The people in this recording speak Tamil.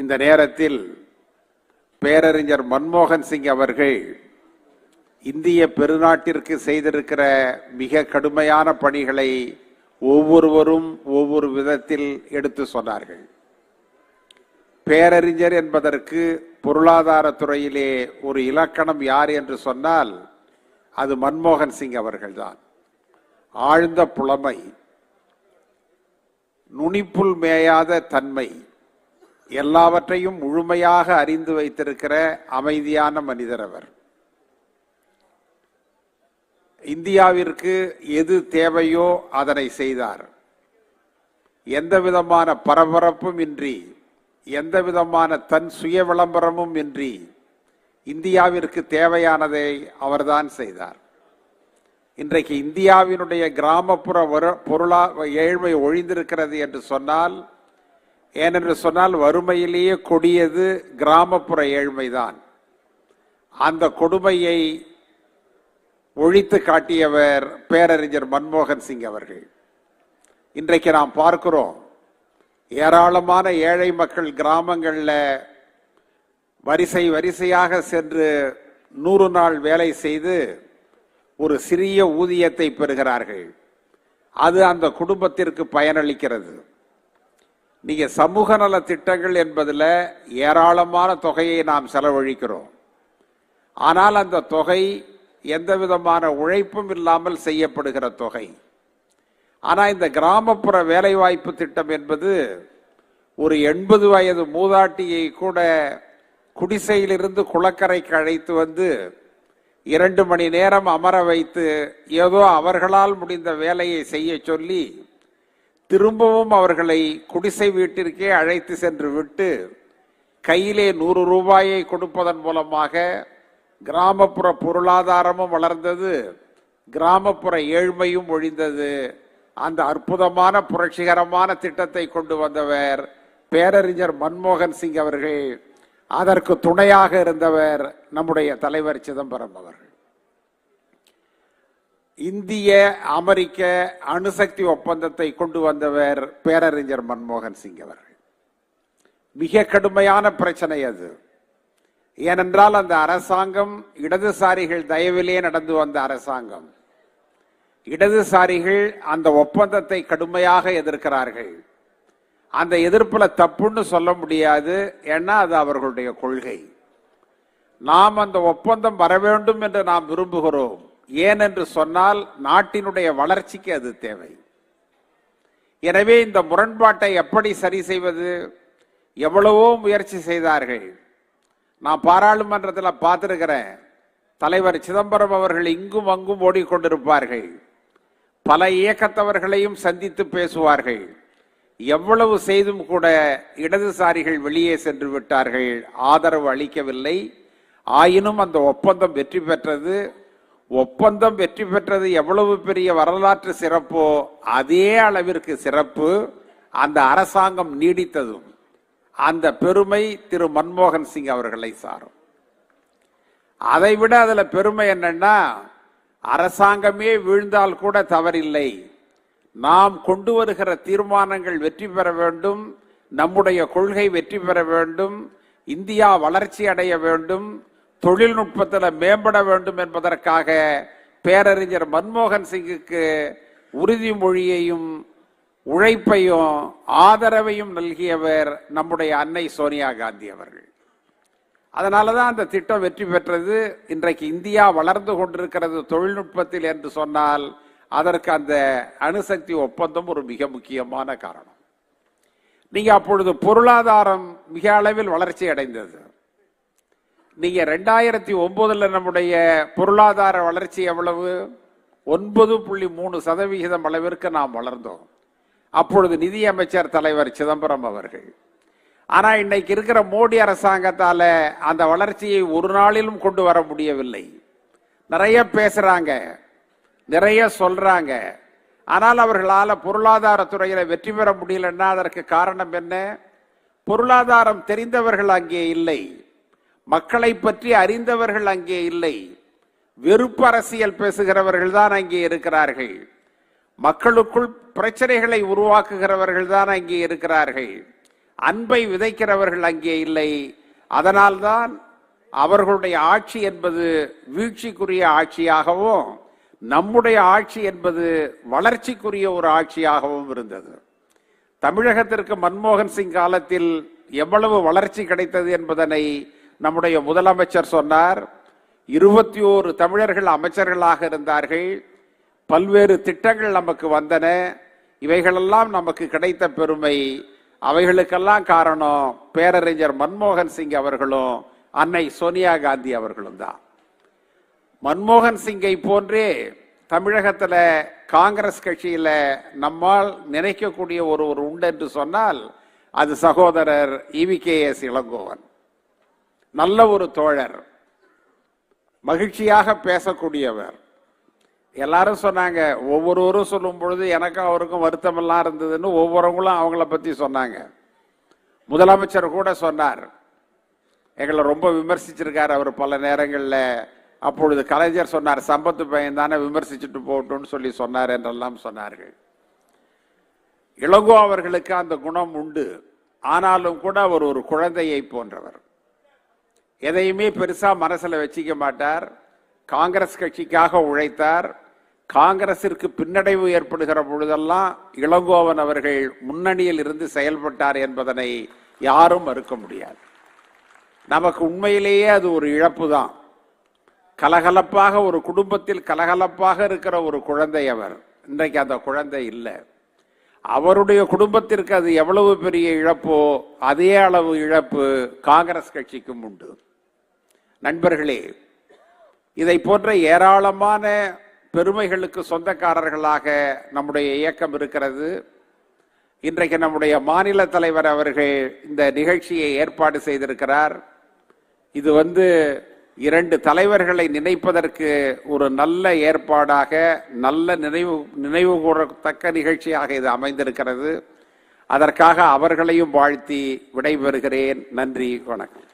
இந்த நேரத்தில் பேரறிஞர் மன்மோகன் சிங் அவர்கள் இந்திய பெருநாட்டிற்கு செய்திருக்கிற மிக கடுமையான பணிகளை ஒவ்வொருவரும் ஒவ்வொரு விதத்தில் எடுத்து சொன்னார்கள். பேரறிஞர் என்பதற்கு பொருளாதாரத்துறையிலே ஒரு இலக்கணம் யார் என்று சொன்னால் அது மன்மோகன் சிங் அவர்கள்தான். ஆழ்ந்த புலமை நுனிப்புல் மேயாத தன்மை எல்லாவற்றையும் முழுமையாக அறிந்து வைத்திருக்கிற அமைதியான மனிதர் அவர். இந்தியாவிற்கு எது தேவையோ அதனை செய்தார். எந்த விதமான பரபரப்பும் இன்றி எந்த விதமான தன் சுய விளம்பரமும் இன்றி இந்தியாவிற்கு தேவையானதை அவர்தான் செய்தார். இன்றைக்கு இந்தியாவினுடைய கிராமப்புற பொருளா ஏழ்மை ஒழிந்திருக்கிறது என்று சொன்னால் ஏனென்று சொன்னால் வறுமையிலேயே கொடியது கிராமப்புற ஏழ்மைதான். அந்த கொடுமையை ஒழித்து காட்டியவர் பேரறிஞர் மன்மோகன் சிங் அவர்கள். இன்றைக்கு நாம் பார்க்கிறோம் ஏராளமான ஏழை மக்கள் கிராமங்களில் வரிசை வரிசையாக சென்று நூறு நாள் வேலை செய்து ஒரு சிறிய ஊதியத்தை பெறுகிறார்கள். அது அந்த குடும்பத்திற்கு பயனளிக்கிறது. நீங்க சமூக நல திட்டங்கள் என்பதில் ஏராளமான தொகையை நாம் செலவழிக்கிறோம். ஆனால் அந்த தொகை எந்த விதமான உழைப்பும் இல்லாமல் செய்யப்படுகிற தொகை. ஆனால் இந்த கிராமப்புற வேலைவாய்ப்பு திட்டம் என்பது ஒரு எண்பது வயது மூதாட்டியை கூட குடிசையிலிருந்து குளக்கரைக்கு அழைத்து வந்து இரண்டு மணி நேரம் அமர வைத்து ஏதோ அவர்களால் முடிந்த வேலையை செய்ய சொல்லி திரும்பவும் அவர்களை குடிசை வீட்டிற்கே அழைத்து சென்று விட்டு கையிலே நூறு ரூபாயை கொடுப்பதன் மூலமாக கிராமப்புற பொருளாதாரமும் வளர்ந்தது. கிராமப்புற ஏழ்மையும் ஒழிந்தது. அந்த அற்புதமான புரட்சிகரமான திட்டத்தை கொண்டு வந்தவர் பேரறிஞர் மன்மோகன் சிங் அவர்கள். அதற்கு துணையாக இருந்தவர் நம்முடைய தலைவர் சிதம்பரம் அவர்கள். இந்திய அமெரிக்க அணுசக்தி ஒப்பந்தத்தை கொண்டு வந்தவர் பேரறிஞர் மன்மோகன் சிங் அவர்கள். மிக கடுமையான பிரச்சனை அது. ஏனென்றால் அந்த அரசாங்கம் இடதுசாரிகள் தயவிலே நடந்து வந்த அரசாங்கம். இடதுசாரிகள் அந்த ஒப்பந்தத்தை கடுமையாக எதிர்க்கிறார்கள். அந்த எதிர்ப்பில் தப்புன்னு சொல்ல முடியாது ஏன்னா அது அவர்களுடைய கொள்கை. நாம் அந்த ஒப்பந்தம் வர வேண்டும் என்று நாம் விரும்புகிறோம். ஏனென்று சொன்னால் நாட்டினுடைய வளர்ச்சிக்கு அது தேவை. எனவே இந்த முரண்பாட்டை எப்படி சரி செய்வது? எவ்வளவோ முயற்சி செய்தார்கள். நான் பாராளுமன்றத்தில் பார்த்துருக்கிறேன். தலைவர் சிதம்பரம் அவர்கள் இங்கும் அங்கும் ஓடிக்கொண்டிருப்பார்கள். பல இயக்கத்தவர்களையும் சந்தித்து பேசுவார்கள். எவ்வளவு செய்தும் கூட இடதுசாரிகள் வெளியே சென்று விட்டார்கள். ஆதரவு அளிக்கவில்லை. ஆயினும் அந்த ஒப்பந்தம் வெற்றி பெற்றது. ஒப்பந்தம் வெற்றி பெற்றது எவ்வளவு பெரிய வரலாற்று சிறப்போ அதே அளவிற்கு சிறப்பு அந்த அரசாங்கம் நீடித்ததும் அந்த பெருமை திரு மன்மோகன் சிங் அவர்களை சாரும். அதை விட அதில் பெருமை என்னன்னா அரசாங்கமே வீழ்ந்தால் கூட தவறில்லை. நாம் கொண்டு வருகிற தீர்மானங்கள் வெற்றி பெற வேண்டும் நம்முடைய கொள்கை வெற்றி பெற வேண்டும் இந்தியா வளர்ச்சி அடைய வேண்டும் தொழில்நுட்பத்தில் மேம்பட வேண்டும் என்பதற்காக பேரறிஞர் மன்மோகன் சிங்குக்கு உறுதிமொழியையும் உழைப்பையும் ஆதரவையும் நல்கியவர் நம்முடைய அன்னை சோனியா காந்தி அவர்கள். அதனால தான் அந்த திட்டம் வெற்றி பெற்றது. இன்றைக்கு இந்தியா வளர்ந்து கொண்டிருக்கிறது தொழில்நுட்பத்தில் என்று சொன்னால் அதற்கு அந்த அணுசக்தி ஒப்பந்தம் ஒரு மிக முக்கியமான காரணம். நீங்க அப்பொழுது பொருளாதாரம் மிக அளவில் வளர்ச்சி அடைந்தது. நீங்க ரெண்டாயிரத்தி ஒன்பதுல நம்முடைய பொருளாதார வளர்ச்சி எவ்வளவு? ஒன்பது புள்ளி மூணு சதவிகிதம் அளவிற்கு நாம் வளர்ந்தோம். அப்பொழுது நிதியமைச்சர் தலைவர் சிதம்பரம் அவர்கள். ஆனா இன்னைக்கு இருக்கிற மோடி அரசாங்கத்தால அந்த வளர்ச்சியை ஒரு நாளிலும் கொண்டு வர முடியவில்லை. நிறைய பேசுறாங்க நிறைய சொல்றாங்க. ஆனால் அவர்களால் பொருளாதாரத்துறையில் வெற்றி பெற முடியலன்னா அதற்கு காரணம் என்ன? பொருளாதாரம் தெரிந்தவர்கள் அங்கே இல்லை. மக்களை பற்றி அறிந்தவர்கள் அங்கே இல்லை. வெறுப்பு அரசியல் பேசுகிறவர்கள் தான் அங்கே இருக்கிறார்கள். மக்களுக்குள் பிரச்சனைகளை உருவாக்குகிறவர்கள் தான் அங்கே இருக்கிறார்கள். அன்பை விதைக்கிறவர்கள் அங்கே இல்லை. அதனால்தான் அவர்களுடைய ஆட்சி என்பது வீழ்ச்சிக்குரிய ஆட்சியாகவும் நம்முடைய ஆட்சி என்பது வளர்ச்சிக்குரிய ஒரு ஆட்சியாகவும் இருந்தது. தமிழகத்திற்கு மன்மோகன் சிங் காலத்தில் எவ்வளவு வளர்ச்சி கிடைத்தது என்பதனை நம்முடைய முதலமைச்சர் சொன்னார் இருபத்தி ஓரு தமிழர்கள் அமைச்சர்களாக இருந்தார்கள் பல்வேறு திட்டங்கள் நமக்கு வந்தன இவைகளெல்லாம் நமக்கு கிடைத்த பெருமை. அவைகளுக்கெல்லாம் காரணம் பேரறிஞர் மன்மோகன் சிங் அவர்களும் அன்னை சோனியா காந்தி அவர்களும் தான். மன்மோகன் சிங்கை போன்றே தமிழகத்தில் காங்கிரஸ் கட்சியில் நம்மால் நினைக்கக்கூடிய ஒருவர் உண்டு என்று சொன்னால் அது சகோதரர் இவி கே எஸ் இளங்கோவன். நல்ல ஒரு தோழர் மகிழ்ச்சியாக பேசக்கூடியவர். எல்லாரும் சொன்னாங்க ஒவ்வொருவரும் சொல்லும் பொழுது எனக்கும் அவருக்கும் வருத்தமெல்லாம் இருந்ததுன்னு ஒவ்வொருவங்களும் அவங்கள பற்றி சொன்னாங்க. முதலமைச்சர் கூட சொன்னார் எங்களை ரொம்ப விமர்சிச்சிருக்கார் அவர் பல நேரங்களில். அப்பொழுது கலைஞர் சொன்னார் சம்பத்து பையன் தானே விமர்சிச்சுட்டு போகட்டும்னு சொல்லி சொன்னார் என்றெல்லாம் சொன்னார்கள். இளங்கோ அவர்களுக்கு அந்த குணம் உண்டு. ஆனாலும் கூட அவர் ஒரு குழந்தையை போன்றவர். எதையுமே பெருசா மனசுல வச்சிக்க மாட்டார். காங்கிரஸ் கட்சிக்காக உழைத்தார். காங்கிரசிற்கு பின்னடைவு ஏற்படுகிற பொழுதெல்லாம் இளங்கோவன் அவர்கள் முன்னணியில் இருந்து செயல்பட்டார் என்பதனை யாரும் மறுக்க முடியாது. நமக்கு உண்மையிலேயே அது ஒரு இழப்பு தான் கலகலப்பாக ஒரு குடும்பத்தில் கலகலப்பாக இருக்கிற ஒரு குழந்தை அவர். இன்றைக்கு அந்த குழந்தை இல்லை. அவருடைய குடும்பத்திற்கு அது எவ்வளவு பெரிய இழப்போ அதே அளவு இழப்பு காங்கிரஸ் கட்சிக்கும் உண்டு. நண்பர்களே இதை போன்ற ஏராளமான பெருமைகளுக்கு சொந்தக்காரர்களாக நம்முடைய இயக்கம் இருக்கிறது. இன்றைக்கு நம்முடைய மாநில தலைவர் அவர்கள் இந்த நிகழ்ச்சியை ஏற்பாடு செய்திருக்கிறார். இது வந்து இரண்டு தலைவர்களை நினைப்பதற்கு ஒரு நல்ல ஏற்பாடாக நல்ல நினைவு நினைவு கூறத்தக்க நிகழ்ச்சியாக இது அமைந்திருக்கிறது. அதற்காக அவர்களையும் வாழ்த்தி விடைபெறுகிறேன். நன்றி வணக்கம்.